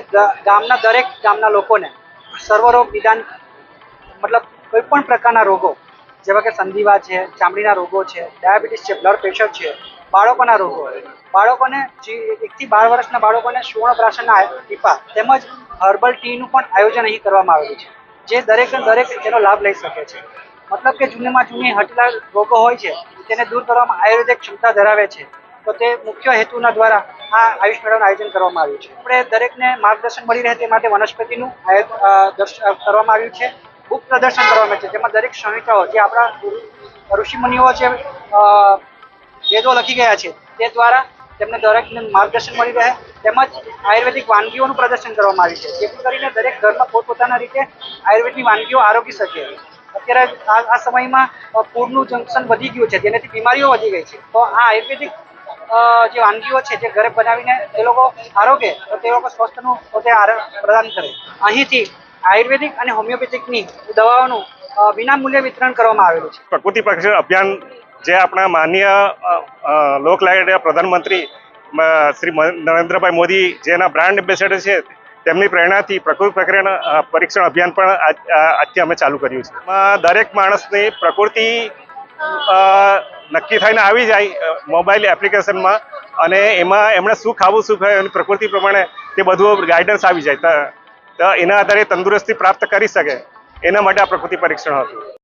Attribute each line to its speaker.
Speaker 1: ગ- ગામના દરેક ગામના લોકોને સર્વરોગ નિદાન, મતલબ કોઈ પણ પ્રકારના રોગો, જેવા કે સંધિવા છે, ચામડીના રોગો છે, ડાયાબિટીસ છે, બ્લડ પ્રેશર છે, બાળકોના રોગો, બાળકોને એકથી બાર વર્ષના બાળકોને સુવર્ણપ્રાશનના ટીપા તેમજ હર્બલ ટીનું પણ આયોજન અહીં કરવામાં આવેલું છે, જે દરેક દરેક તેનો લાભ લઈ શકે છે. મતલબ કે જૂનીમાં જૂની હટેલા રોગો હોય છે, તેને દૂર કરવામાં આયુર્વેદિક ક્ષમતા ધરાવે છે. તો તે મુખ્ય હેતુના દ્વારા આ આયુષ મેળાનું આયોજન કરવામાં આવ્યું છે. આપણે દરેકને માર્ગદર્શન મળી રહે તે માટે વનસ્પતિનું કરવામાં આવ્યું છે. બુક પ્રદર્શન કરવામાં છે. જેમાં દરેક સંહિતાઓ જે આપણા ઋષિમુનિઓ છે વેદો લખી ગયા છે તે દ્વારા તેમને દરેકને માર્ગદર્શન મળી રહે. તેમજ આયુર્વેદિક વાનગીઓનું પ્રદર્શન કરવામાં આવ્યું છે. જેથી કરીને દરેક ઘરમાં પોતપોતાના રીતે આયુર્વેદની વાનગીઓ આરોગી શકે. અત્યારે આ સમયમાં પૂરનું જંકશન વધી ગયું છે. જેનાથી બીમારીઓ વધી ગઈ છે. તો આ આયુર્વેદિક જે વાનગીઓ છે જે ઘરે બનાવીને એ લોકો આરોગે, તો તે લોકો સ્વસ્થનું પોતે પ્રદાન કરે. અહીંથી આયુર્વેદિક અને હોમિયોપેથિકની દવાઓનું વિનામૂલ્ય વિતરણ કરવામાં આવેલું છે.
Speaker 2: પ્રકૃતિ પરીક્ષણ અભિયાન જે આપણા માન્ય લોકલાયક પ્રધાનમંત્રી શ્રી નરેન્દ્રભાઈ મોદી જેના બ્રાન્ડ એમ્બેસેડર છે, તેમની પ્રેરણાથી પ્રકૃતિ પ્રક્રિયા પરીક્ષણ અભિયાન પણ આજથી અમે ચાલુ કર્યું છે. દરેક માણસને પ્રકૃતિ નક્કી થઈને આવી જાય મોબાઈલ એપ્લિકેશનમાં અને એમાં એમણે શું ખાવું, શું ખાય, એની પ્રકૃતિ પ્રમાણે તે બધું ગાઈડન્સ આવી જાય. તો, એના આધારે તંદુરસ્તી પ્રાપ્ત કરી શકે. એના માટે આ પ્રકૃતિ પરીક્ષણ હતું.